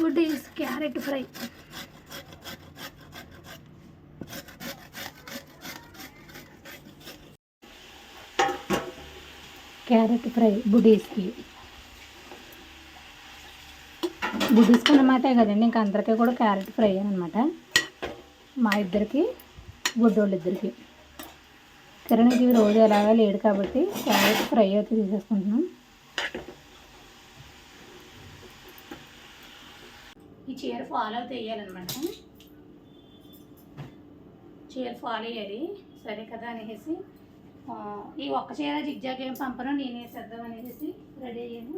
Buddies carrot fry. Carrot fry బుడీస్కి. బుడీస్కి అన్నమాట కదండి ఇంకా అందరికీ కూడా క్యారెట్ ఫ్రై అనమాట మా ఇద్దరికి గుడ్డోళ్ళు ఇద్దరికి కిరణ్కి రోజు ఎలాగా లేడు కాబట్టి క్యారెట్ ఫ్రై అయితే తీసేసుకుంటున్నాం. ఈ చీర ఫాలో అయితే వేయాలన్నమాట చీర ఫాలో అయ్యాలి. సరే కదా అనేసి ఈ ఒక్క చీర జిగ్జాగ్ ఏం పంపను నేను వేసేద్దాం అనేసి రెడీ అయ్యాను.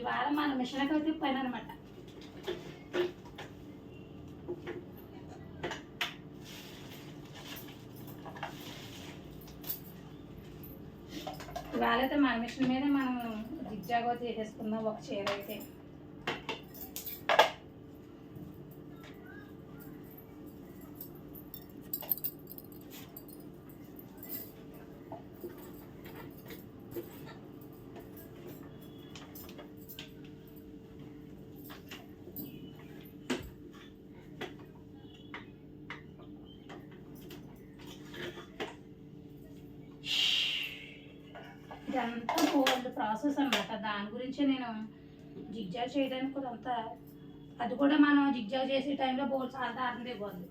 ఇవాళ మన మిషన్కి అయితే పని అనమాట ఇవాళ అయితే మన మిషన్ మీద మనం జిగ్జాగ్ అయితే వేసేసుకుందాం ఒక చీర అయితే ఇదంతా ఓల్డ్ ప్రాసెస్ అనమాట దాని గురించి నేను జిగ్జాగ్ చేయడానికి కూడా అంతా అది కూడా మనం జిగ్జాగ్ చేసే టైంలో బోల్స్ అంతా ఆరిందే పోద్ది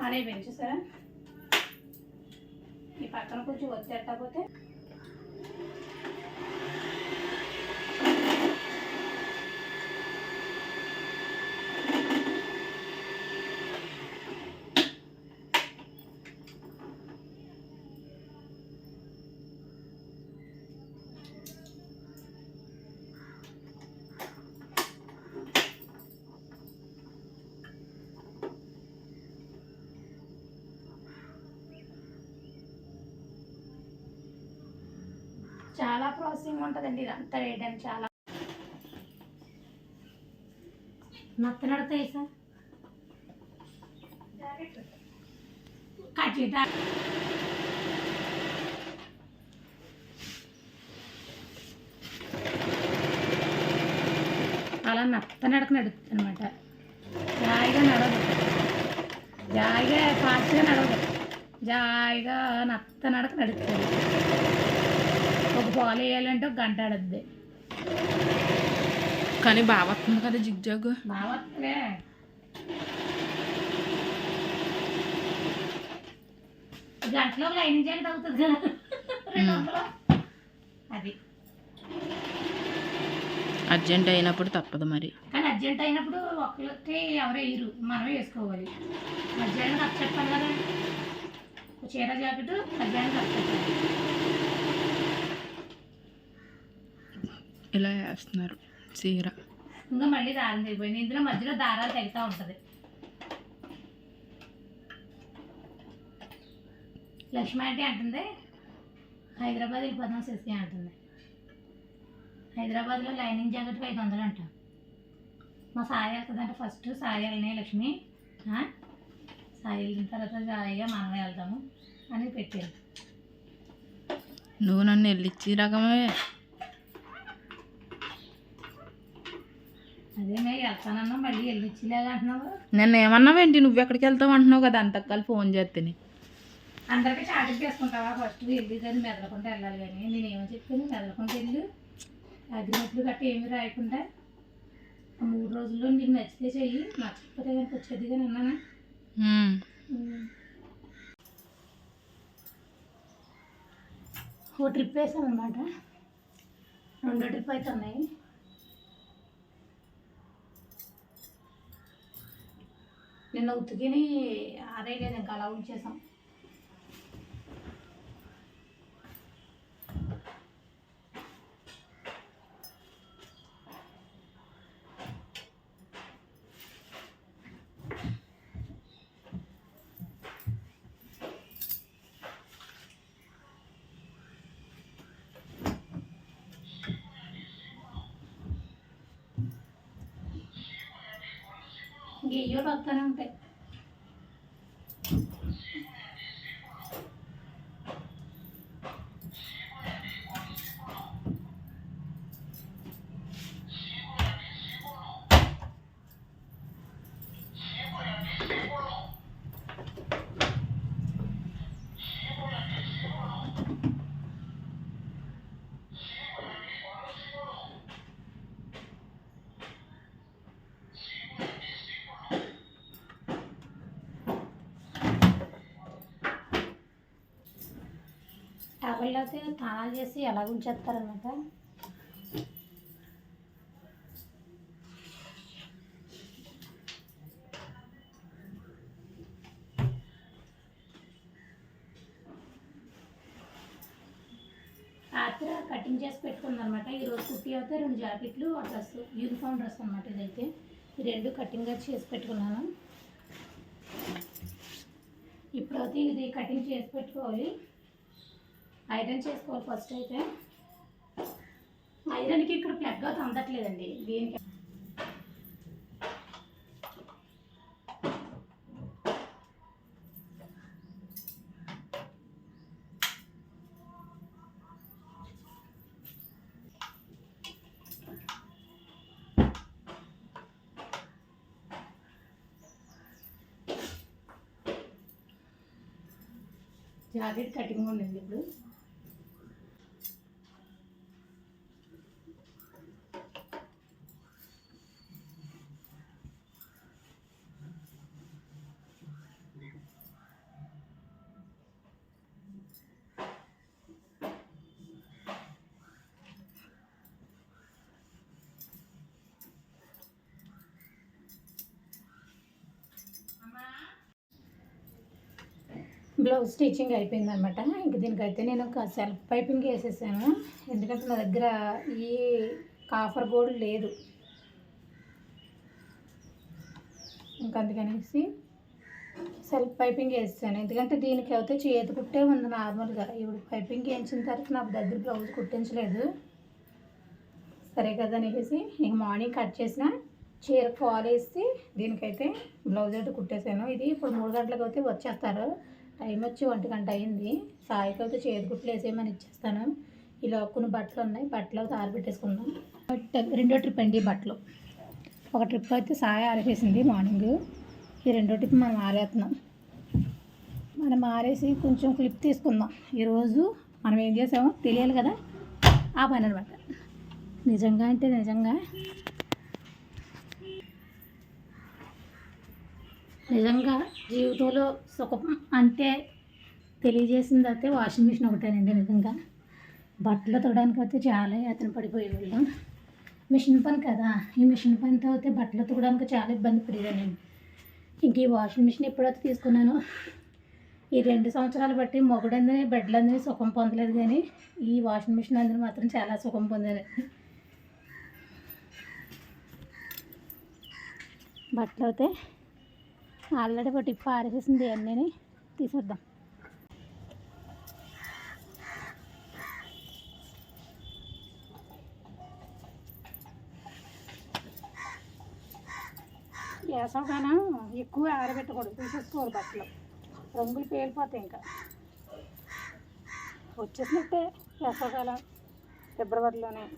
ఆనే పెంచు సార్ ఈ పక్కన కొంచెం వచ్చేటపోతే చాలా ప్రాసెసింగ్ ఉంటుందండి ఇదంతా వేయడానికి చాలా. నత్త నడతాయి సార్. కచ్చిత అలా నత్త నడక నడుతుంది అనమాట జాయిగా నడవదు. జాయిగా ఫాస్ట్గా నడవదు. జాయిగా నత్త నడక నడుస్తుంది ఒక పాలు వేయాలంటే ఒక గంట ఆడద్ది కానీ బాగా వస్తుంది కదా జిగ్జాగ్ బావత్లే గంటలో లైన్ చేయాలి తగ్గుతుంది కదా. రెండు వందలు. అది. అర్జెంట్ అయినప్పుడు తప్పదు మరి. కానీ అర్జెంట్ అయినప్పుడు ఒకరికి ఎవరు వేయరు. మనమే వేసుకోవాలి. మధ్యాహ్నం ఖర్చు చెప్పాలి కదా. చీర జాకెట్ మధ్యాహ్నం ఖర్చు చెప్పాలి ఇలా వేస్తున్నారు చీర. ఇంకా మళ్ళీ దారం తెగిపోయింది. ఇందులో మధ్యలో దారాలు తెగుతూ ఉంటుంది. లక్ష్మి అంటే అంటుంది హైదరాబాద్ వెళ్ళిపోతాం శశి అంటుంది. హైదరాబాద్లో లైనింగ్ జాకెట్కి ఐదు వందలు అంట. మా సాయి వెళ్తుందంటే ఫస్ట్. సాయి వెళ్ళినాయి లక్ష్మి? సాయి వెళ్ళిన తర్వాత సాయిగా మనం వెళ్తాము అని పెట్టారు నువ్వు నన్ను వెళ్ళిచ్చి రకమే అదే మేము వెళ్తానన్నా మళ్ళీ వెళ్ళొచ్చిలేగా అంటున్నావు నన్ను ఏమన్నావేంటి నువ్వు ఎక్కడికి వెళ్తావు అంటున్నావు కదా అంతకాలు ఫోన్ చేస్తేనే. అందరికీ చాటింగ్ చేసుకుంటావా ఫస్ట్ వెళ్ళి కానీ మెదలకుండా వెళ్ళాలి కానీ నేను ఏమో చెప్పాను మెదలకుండా వెళ్ళు. అగ్రిమెంట్లు గట్ట ఏమి రాయకుండా మూడు రోజుల్లో నీకు నచ్చితే చెయ్యి నచ్చకపోతే కనుక వచ్చేది కానీ అన్నానా. ఓ ట్రిప్ వేసాం అనమాట రెండో ట్రిప్ అయితే ఉన్నాయి. నిన్న ఉతికిని ఆరేయలేదు ఇంకా అలా ఉంచేసాం. ఇంక వస్తూనే ఉంటాయి టవల్ అయితే స్నానాలు చేసి ఎలా ఉంచేస్తారనమాట రాత్రి కటింగ్ చేసి పెట్టుకుందనమాట ఈరోజు కుట్టి అయితే రెండు జాకెట్లు ఒక డ్రెస్ యూనిఫామ్ డ్రెస్ అనమాట ఇదైతే. ఈ రెండు కటింగ్ చేసి పెట్టుకున్నాను. ఇప్పుడైతే ఇది కటింగ్ చేసి పెట్టుకోవాలి. ఐరన్ చేసుకోవాలి ఫస్ట్ అయితే. ఐరన్కి ఇక్కడ ప్లగ్ అవుతా అందట్లేదండి. దీనికి జాకెట్ కటింగ్ ఉండండి ఇప్పుడు. బ్లౌజ్ స్టిచ్చింగ్ అయిపోయింది అనమాట ఇంక దీనికైతే నేను ఒక సెల్ఫ్ పైపింగ్ వేసేసాను. ఎందుకంటే నా దగ్గర ఈ కాఫర్ గోల్డ్ లేదు. ఇంకా అందుకనేసి సెల్ఫ్ పైపింగ్ వేస్తాను ఎందుకంటే దీనికి అయితే చేతి కుట్టే ఉంది నార్మల్గా ఇప్పుడు పైపింగ్ వేయించిన తర్వాత నాకు దగ్గర బ్లౌజ్ కుట్టించలేదు. సరే కదా అనేసి ఇంక మార్నింగ్ కట్ చేసిన చీర ఫాల్ వేసి దీనికైతే బ్లౌజ్ అయితే కుట్టేసాను. ఇది ఇప్పుడు మూడు గంటలకు అయితే వచ్చేస్తారు. టైం వచ్చి ఒంటి గంట అయింది. సాయికి అయితే చేతికుట్లు వేసేయమని ఇచ్చేస్తాను. ఇలా కొన్ని బట్టలు ఉన్నాయి. బట్టలు అయితే ఆరబెట్టేసుకుందాం రెండో ట్రిప్ అండి ఈ బట్టలు. ఒక ట్రిప్ అయితే సాయి ఆరేసేసింది మార్నింగ్. ఈ రెండో ట్రిప్ మనం ఆరేస్తున్నాం మనం ఆరేసి కొంచెం క్లిప్ తీసుకుందాం. ఈరోజు మనం ఏం చేసామో తెలియాలి కదా? ఆ పని అనమాట నిజంగా అంటే నిజంగా నిజంగా జీవితంలో సుఖం అంటే తెలియజేసింది అయితే వాషింగ్ మిషన్ ఒకటేనండి నిజంగా. బట్టలు తొడడానికి అయితే చాలా అతను పడిపోయేవాళ్ళం మిషన్ పని కదా ఈ మిషన్ పనితో అయితే బట్టలు తొడడానికి చాలా ఇబ్బంది పడేదానండి ఇంక ఈ వాషింగ్ మిషన్ ఎప్పుడైతే తీసుకున్నానో ఈ రెండు సంవత్సరాలు బట్టి మొగుడందని బెడ్లందని సుఖం పొందలేదు కానీ ఈ వాషింగ్ మిషన్ అందరూ మాత్రం చాలా సుఖం పొందాను బట్టలు అయితే ఆల్రెడీ ఒక టిప్ ఆరేసేసింది అన్నీ తీసేద్దాం. వేసవకాలం ఎక్కువ ఆరబెట్టకూడదు తీసేసుకోవాలి బట్టలు. రంగులు పేలిపోతాయి ఇంకా. వచ్చేసినట్టే వేసవకాలం ఫిబ్రవరిలోనే.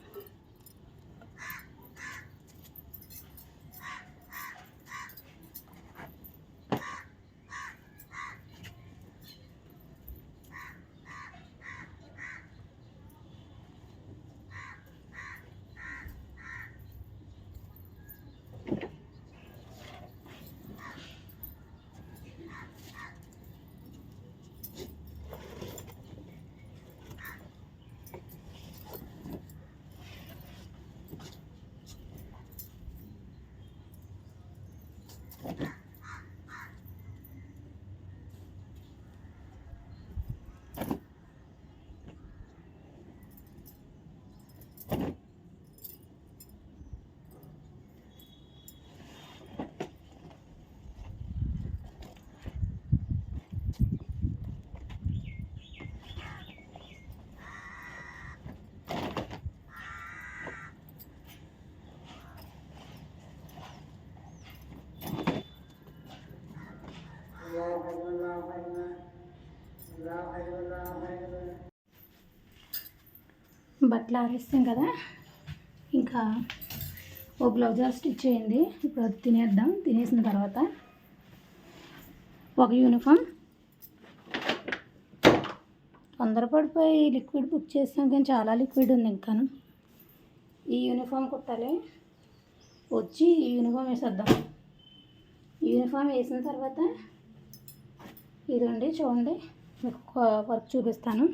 బట్టలు ఆరేస్తాం కదా ఇంకా ఓ బ్లౌజ్ స్టిచ్ చేయండి. ఇప్పుడు అది తినేద్దాం. తినేసిన తర్వాత ఒక యూనిఫామ్. తొందరపడిపోయి లిక్విడ్ బుక్ చేసాం కానీ చాలా లిక్విడ్ ఉంది ఇంకాను. ఈ యూనిఫామ్ కుట్టాలి. వచ్చి ఈ యూనిఫామ్ వేసేద్దాం. యూనిఫామ్ వేసిన తర్వాత ఇదండి చూడండి మీకు వర్క్ చూపిస్తాను.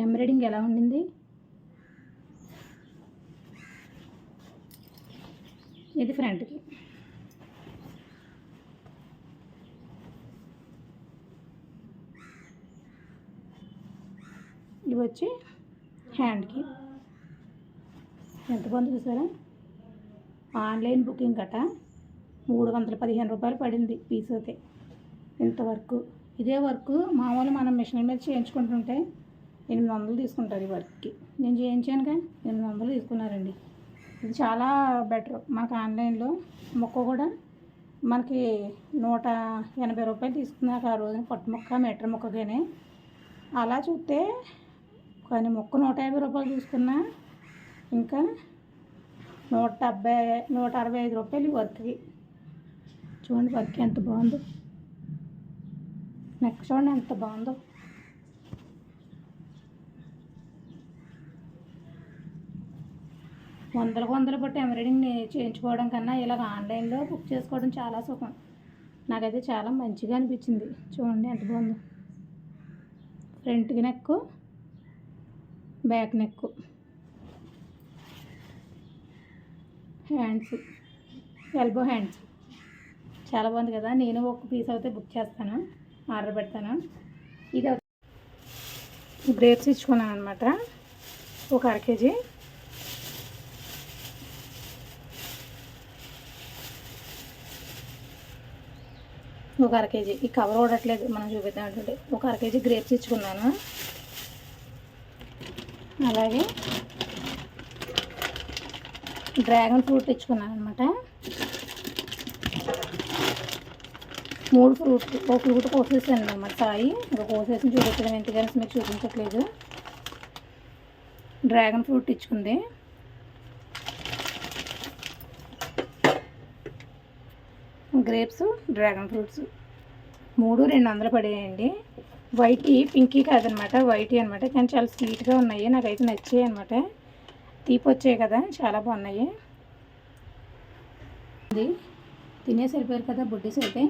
ఎంబ్రాయిడింగ్ ఎలా ఉండింది? ఇది ఫ్రంట్కి. ఇవి వచ్చి హ్యాండ్కి. ఎంత బాగుంది చూసారా? ఆన్లైన్ బుకింగ్ గట మూడు వందల పదిహేను రూపాయలు పడింది పీస్ అయితే. ఇంత వర్క్. ఇదే వర్క్ మామూలు మనం మిషన్ మీద చేయించుకుంటుంటే ఎనిమిది వందలు తీసుకుంటారు ఈ వర్క్కి. నేను చేయించాను కానీ ఎనిమిది వందలు తీసుకున్నారండి. ఇది చాలా బెటర్ మనకు ఆన్లైన్లో. మొక్క కూడా మనకి నూట ఎనభై రూపాయలు తీసుకున్నాక ఆ రోజున పట్టు మొక్క మీటర్ మొక్కగానే అలా చూస్తే కానీ మొక్క నూట యాభై రూపాయలు తీసుకున్నా ఇంకా నూట డెబ్బై నూట అరవై ఐదు రూపాయలు ఈ వర్క్కి. చూడండి వర్క్ ఎంత బాగుందో. నెక్స్ట్ చూడండి ఎంత బాగుందో. వందలకు వందలు పట్టి ఎంబ్రాయిడింగ్ చేయించుకోవడం కన్నా ఇలాగ ఆన్లైన్లో బుక్ చేసుకోవడం చాలా సుఖం. నాకైతే చాలా మంచిగా అనిపించింది. చూడండి ఎంత బాగుందో. ఫ్రంట్కి neck back neck hands elbow hands. చాలా బాగుంది కదా. నేను ఒక పీస్ అయితే బుక్ చేస్తాను. ఆర్డర్ పెడతాను. ఇది గ్రేప్స్ ఇచ్చుకున్నాను అనమాట ఒక అర కేజీ. ఒక అర కేజీ. ఈ కవర్ ఓడట్లేదు. మనం చూపిద్దామంటే ఒక అర కేజీ గ్రేప్స్ ఇచ్చుకున్నాను. అలాగే డ్రాగన్ ఫ్రూట్ తెచ్చుకున్నాను అనమాట మూడు ఫ్రూట్ ఒక ఫ్రూట్ కోసేసాను అనమాట సాయి. ఇంకా కోసేసి చూపించడం ఎందుకని మీకు చూపించట్లేదు. Dragon fruit ఇచ్చుకుంది. Grapes dragon fruits. మూడు రెండు వందలు పడేయండి. వైట్ పింకీ కాదనమాట వైట్ అనమాట. కానీ చాలా స్వీట్గా ఉన్నాయి. నాకైతే నచ్చాయి అనమాట. తీపి వచ్చాయి కదా చాలా బాగున్నాయి. ఇది తినేసి కదా బుడ్డీస్ అయితే.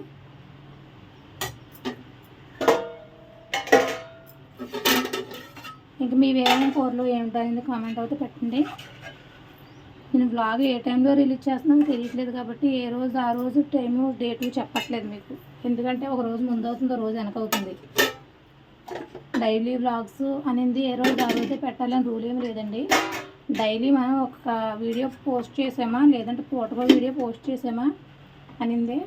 ఇంకా మీ వేరే కూరలు ఏమిటనేది కామెంట్ అయితే పెట్టండి. నేను బ్లాగ్ ఏ టైంలో రిలీజ్ చేస్తున్నానో తెలియట్లేదు కాబట్టి ఏ రోజు ఆ రోజు టైము డేటు చెప్పట్లేదు మీకు. ఎందుకంటే ఒక రోజు ముందు అవుతుంది రోజు వెనక అవుతుంది. డైలీ బ్లాగ్స్ అనేది ఏ రోజు ఆ రోజే పెట్టాలని రూల్ ఏమి లేదండి. డైలీ మనం ఒక వీడియో పోస్ట్ చేసామా లేదంటే ఫోటో వీడియో పోస్ట్ చేసామా అనింది.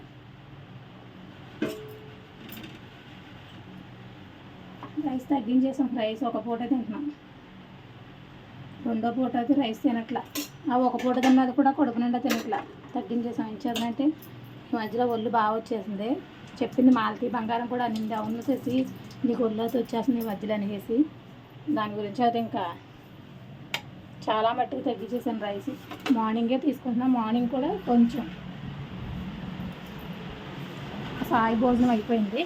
రైస్ తగ్గించేసాం రైస్ ఒక పూట తింటున్నాం. రెండో పూట అది రైస్ తినట్లా. ఆ ఒక పూట తిన్నది కూడా కొడుకు నిండా తినట్లా. తగ్గించేసాం ఏం ఈ మధ్యలో ఒళ్ళు బాగా వచ్చేసింది. చెప్పింది మాలతీ బంగారం కూడా నింది అవును చేసి నీకు ఒళ్ళు అయితే వచ్చేసింది ఈ మధ్యలో అనేసి. దాని గురించి అయితే ఇంకా చాలా మట్టుకు తగ్గించేసాను రైస్. మార్నింగే తీసుకుంటున్నా. మార్నింగ్ కూడా కొంచెం సాయి భోజనం అయిపోయింది.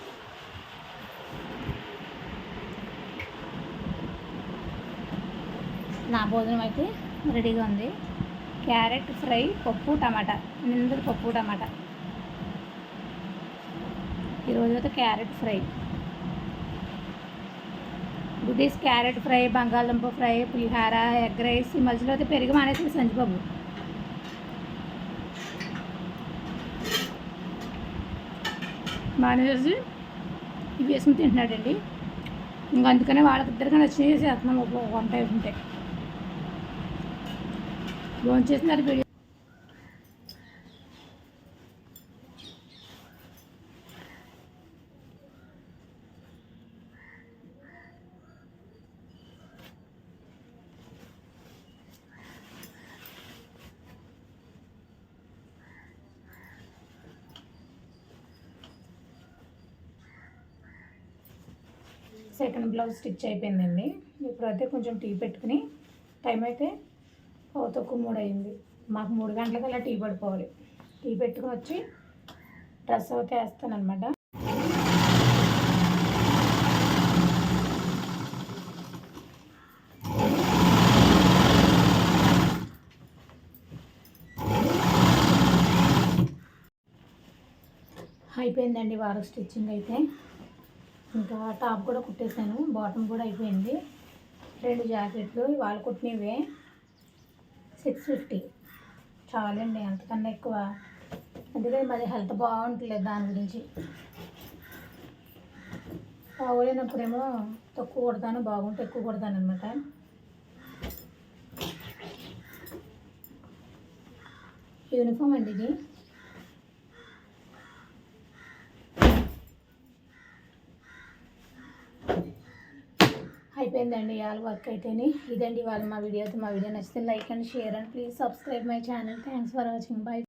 నా భోజనం అయితే రెడీగా ఉంది. క్యారెట్ ఫ్రై పప్పు టమాటా. నిందరు పప్పు టమాటా. ఈరోజు అయితే క్యారెట్ ఫ్రై. బుడ్డీస్ క్యారెట్ ఫ్రై బంగాళదుంప ఫ్రై పులిహార ఎగ్ రైస్. ఈ మధ్యలో అయితే పెరిగి మానేసి సంచిబాబు మానేసి ఇవి వేసుకుని తింటున్నాడండి. ఇంకా అందుకనే వాళ్ళకిద్దరికీ నచ్చినవి చేస్తున్నాం ఒక వంట ఉంటే. Phone video. Second blouse stitch అయిపోయిందండి. ఇప్పుడైతే కొంచెం టీ పెట్టుకుని టైం అయితే ఓ మూడు అయింది. మాకు మూడు గంటలకల్లా టీ పడిపోవాలి. టీ పెట్టుకుని వచ్చి డ్రెస్ అయితే వేస్తాను అనమాట అయిపోయిందండి వారం స్టిచ్చింగ్ అయితే. ఇంకా టాప్ కూడా కుట్టేశాను. బాటమ్ కూడా అయిపోయింది. రెండు జాకెట్లు వాళ్ళు కుట్టినవే. సిక్స్ ఫిఫ్టీ చాలండి అంతకన్నా ఎక్కువ. అందుకే మరి హెల్త్ బాగుంటలేదు దాని గురించి. బాగోలేనప్పుడేమో తక్కువ కొడతాను బాగుంటే ఎక్కువ కొడతాను అనమాట యూనిఫామ్ అండి ఇది. అయిపోయిందండి ఇవాళ వర్క్ అయితేనే. ఇదండి ఇవాళ మా వీడియోతో మా వీడియో నచ్చితే like and share and please subscribe my channel thanks for watching bye